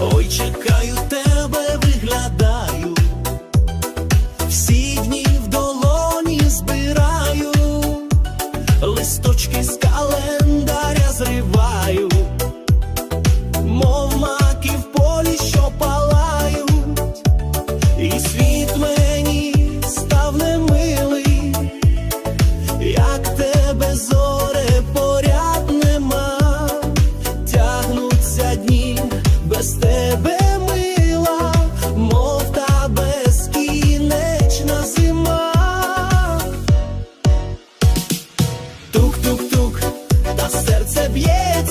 Ой, чекаю тебе, виглядаю, всі дні в долоні збираю, листочки з календаря зриваю, мов маки в полі, що палають, і світ без тебе мила, мов та безкінечна зима. Тук-тук-тук, та серце б'є